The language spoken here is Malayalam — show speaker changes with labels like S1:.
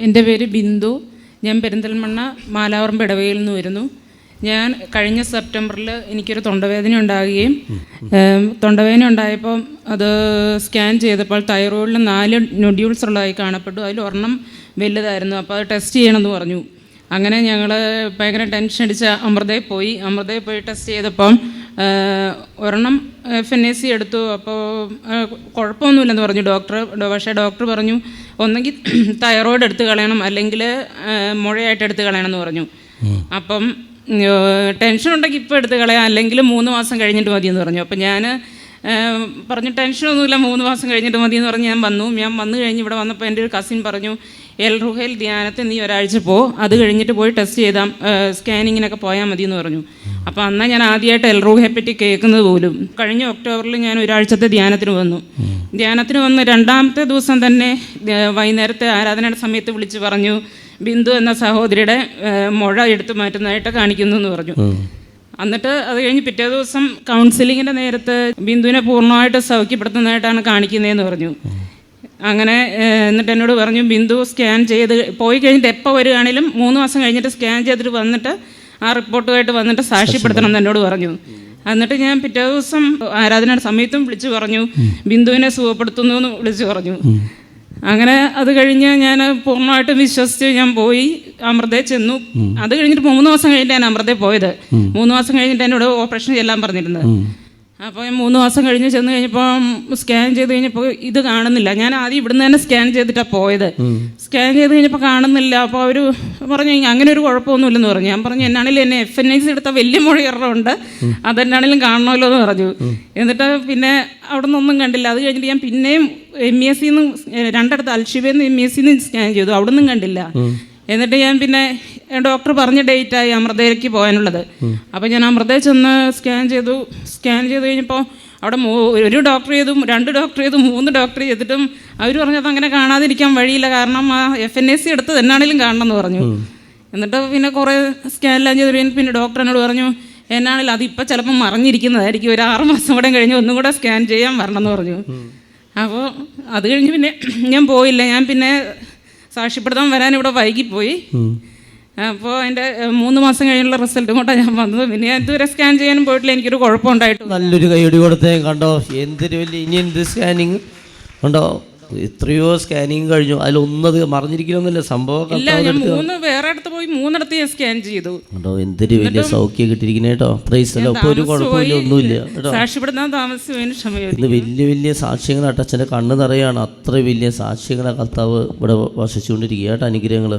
S1: എന്റെ പേര് ബിന്ദു. ഞാൻ പെരിന്തൽമണ്ണ മാലാവറം പിടവയിൽ നിന്ന് വരുന്നു. ഞാൻ കഴിഞ്ഞ സെപ്റ്റംബറിൽ എനിക്കൊരു തൊണ്ടവേദന ഉണ്ടാകുകയും തൊണ്ടവേദന ഉണ്ടായപ്പോൾ അത് സ്കാൻ ചെയ്തപ്പോൾ തൈറോയിഡിൽ നാല് നൊഡ്യൂൾസ് ഉള്ളതായി കാണപ്പെട്ടു അതിൽ ഒരെണ്ണം വലുതായിരുന്നു. അപ്പോൾ അത് ടെസ്റ്റ് ചെയ്യണമെന്ന് പറഞ്ഞു. അങ്ങനെ ഞങ്ങൾ ഭയങ്കര ടെൻഷൻ അടിച്ച അമൃതയിൽ പോയി. അമൃതയിൽ പോയി ടെസ്റ്റ് ചെയ്തപ്പം ഒരെണ്ണം എഫ് എൻ എ സി എടുത്തു അപ്പോൾ കുഴപ്പമൊന്നുമില്ലെന്ന് പറഞ്ഞു. ഡോക്ടർ പക്ഷേ ഡോക്ടർ പറഞ്ഞു ഒന്നെങ്കിൽ തൈറോയിഡ് എടുത്ത് കളയണം അല്ലെങ്കിൽ മുഴയായിട്ട് എടുത്ത് കളയണം എന്ന് പറഞ്ഞു. അപ്പം ടെൻഷൻ ഉണ്ടെങ്കിൽ ഇപ്പോൾ എടുത്ത് കളയാം അല്ലെങ്കിൽ മൂന്ന് മാസം കഴിഞ്ഞിട്ട് മതിയെന്ന് പറഞ്ഞു. അപ്പം ഞാൻ പറഞ്ഞു ടെൻഷനൊന്നുമില്ല മൂന്ന് മാസം കഴിഞ്ഞിട്ട് മതി എന്ന് പറഞ്ഞ് ഞാൻ വന്നു. ഞാൻ വന്നു കഴിഞ്ഞ് ഇവിടെ വന്നപ്പോൾ എന്റെ ഒരു കസിൻ പറഞ്ഞു എൽ റുഹേൽ ധ്യാനത്തിൽ നീ ഒരാഴ്ച പോ. അത് കഴിഞ്ഞിട്ട് പോയി ടെസ്റ്റ് ചെയ്താൽ സ്കാനിങ്ങിനൊക്കെ പോയാൽ മതി എന്ന് പറഞ്ഞു. അപ്പോൾ അന്നാ ഞാൻ ആദ്യമായിട്ട് എൽ റുഹയെ പറ്റി കേൾക്കുന്നത് പോലും. കഴിഞ്ഞ ഒക്ടോബറിൽ ഞാൻ ഒരാഴ്ചത്തെ ധ്യാനത്തിന് വന്നു. ധ്യാനത്തിന് വന്ന് രണ്ടാമത്തെ ദിവസം തന്നെ വൈകുന്നേരത്തെ ആരാധനയുടെ സമയത്ത് വിളിച്ച് പറഞ്ഞു ബിന്ദു എന്ന സഹോദരിയുടെ മുഴ എടുത്തു മാറ്റുന്നതായിട്ട് കാണിക്കുന്നു എന്ന് പറഞ്ഞു. എന്നിട്ട് അത് കഴിഞ്ഞ് പിറ്റേ ദിവസം കൗൺസിലിങ്ങിന്റെ നേരത്ത് ബിന്ദുവിനെ പൂർണമായിട്ട് സൗഖ്യപ്പെടുത്തുന്നതായിട്ടാണ് കാണിക്കുന്നതെന്ന് പറഞ്ഞു. അങ്ങനെ എന്നിട്ട് എന്നോട് പറഞ്ഞു ബിന്ദു സ്കാൻ ചെയ്ത് പോയി കഴിഞ്ഞിട്ട് എപ്പോൾ വരികയാണെങ്കിലും മൂന്ന് മാസം കഴിഞ്ഞിട്ട് സ്കാൻ ചെയ്തിട്ട് വന്നിട്ട് ആ റിപ്പോർട്ടുമായിട്ട് വന്നിട്ട് സാക്ഷ്യപ്പെടുത്തണം എന്ന് എന്നോട് പറഞ്ഞു. എന്നിട്ട് ഞാൻ പിറ്റേ ദിവസം ആരാധനയുടെ സമയത്തും വിളിച്ചു പറഞ്ഞു ബിന്ദുവിനെ സുഖപ്പെടുത്തുന്നു എന്ന് വിളിച്ചു പറഞ്ഞു. അങ്ങനെ അത് കഴിഞ്ഞ് ഞാൻ പൂർണമായിട്ടും വിശ്വസിച്ച് ഞാൻ പോയി അമൃതയിൽ ചെന്നു. അത് കഴിഞ്ഞിട്ട് മൂന്ന് മാസം കഴിഞ്ഞിട്ടാണ് അമൃതയിൽ പോയത്. മൂന്ന് മാസം കഴിഞ്ഞിട്ട് എന്നോട് ഓപ്പറേഷൻ ചെല്ലാൻ പറഞ്ഞിരുന്നത്. അപ്പോൾ ഞാൻ മൂന്ന് മാസം കഴിഞ്ഞ് ചെന്ന് കഴിഞ്ഞപ്പോൾ സ്കാൻ ചെയ്ത് കഴിഞ്ഞപ്പോൾ ഇത് കാണുന്നില്ല. ഞാൻ ആദ്യം ഇവിടുന്ന് തന്നെ സ്കാൻ ചെയ്തിട്ടാണ് പോയത്. സ്കാൻ ചെയ്ത് കഴിഞ്ഞപ്പോൾ കാണുന്നില്ല. അപ്പോൾ അവർ പറഞ്ഞു അങ്ങനെ ഒരു കുഴപ്പമൊന്നുമില്ലെന്ന് പറഞ്ഞു. ഞാൻ പറഞ്ഞു എന്നാണെങ്കിലും എന്നെ എഫ് എൻ ഐ സി എടുത്ത വലിയ മുഴയുണ്ട് അതെന്നാണെങ്കിലും കാണണമല്ലോ എന്ന് പറഞ്ഞു. എന്നിട്ട് പിന്നെ അവിടെ നിന്നൊന്നും കണ്ടില്ല. അത് കഴിഞ്ഞിട്ട് ഞാൻ പിന്നെയും എം ഇ എസ് സിന്ന് രണ്ടിടത്ത് അൽഷിബയിൽ എം ഇ എസ് സിന്ന് സ്കാൻ ചെയ്തു. അവിടെ നിന്നും കണ്ടില്ല എന്നിട്ട് ഞാൻ പിന്നെ ഡോക്ടർ പറഞ്ഞ ഡേറ്റായി അമൃതയിലേക്ക് പോകാനുള്ളത്. അപ്പോൾ ഞാൻ അമൃതയിൽ ചെന്ന് സ്കാൻ ചെയ്തു. സ്കാൻ ചെയ്ത് കഴിഞ്ഞപ്പോൾ അവിടെ ഒരു ഡോക്ടർ ചെയ്തു രണ്ട് ഡോക്ടർ ചെയ്തു മൂന്ന് ഡോക്ടർ ചെയ്തിട്ടും അവർ പറഞ്ഞത് അങ്ങനെ കാണാതിരിക്കാൻ വഴിയില്ല. കാരണം ആ എഫ് എൻ എസ് സി എടുത്ത് എന്നാണേലും കാണണം എന്ന് പറഞ്ഞു എന്നിട്ട് പിന്നെ കുറേ സ്കാനെല്ലാം ചെയ്ത് കഴിഞ്ഞ് പിന്നെ ഡോക്ടർ എന്നോട് പറഞ്ഞു എന്നാണെങ്കിലും അതിപ്പോൾ ചിലപ്പോൾ മറിഞ്ഞിരിക്കുന്നതായിരിക്കും. ഒരു ആറ് മാസം കൂടെ കഴിഞ്ഞ് ഒന്നും കൂടെ സ്കാൻ ചെയ്യാൻ വരണം എന്ന് പറഞ്ഞു അപ്പോൾ അത് കഴിഞ്ഞ് പിന്നെ ഞാൻ പോയില്ല. ഞാൻ പിന്നെ സാക്ഷ്യപ്പെടുത്താൻ വരാൻ ഇവിടെ വൈകിപ്പോയി. അപ്പോൾ എന്റെ മൂന്ന് മാസം കഴിഞ്ഞുള്ള റിസൾട്ടും കൊണ്ടാണ് ഞാൻ വന്നത്. പിന്നെ ഞാൻ ഇതുവരെ സ്കാൻ ചെയ്യാനും പോയിട്ടില്ല. എനിക്കൊരു കുഴപ്പമുണ്ടായിട്ട്
S2: നല്ലൊരു കൈയടി കൊടുത്തേ കണ്ടോ? എന്തൊരു വലിയ ഇനി എന്ത് സ്കാനിങ്? ഉണ്ടോ എത്രയോ സ്കാനിങ് കഴിഞ്ഞു. അതിലൊന്നത് മറിഞ്ഞിരിക്കണമെന്നില്ല സംഭവം
S1: ഇല്ല ഞാൻ മൂന്ന് വേറെ അടുത്ത് പോയി മൂന്നിടത്ത് ഞാൻ സ്കാൻ ചെയ്തു.
S2: കണ്ടോ? എന്തൊരു വലിയ സൗഖ്യം കിട്ടിയിരിക്കണേ കേട്ടോ. പ്രൈസ് അല്ല ഇപ്പോൾ ഒരു കുഴപ്പമില്ല ഒന്നുമില്ല. കേട്ടോ?
S1: സാക്ഷ്യപ്പെടുത്താൻ താമസിച്ചതിന് ക്ഷമയോ
S2: ഇന്ന് വലിയ വലിയ സാക്ഷ്യങ്ങൾ അച്ഛന്റെ കണ്ണ് നിറയാണ്. അത്ര വലിയ സാക്ഷ്യങ്ങളെ കർത്താവ് ഇവിടെ വസിച്ചുകൊണ്ടിരിക്കുക കേട്ടോ അനുഗ്രഹങ്ങൾ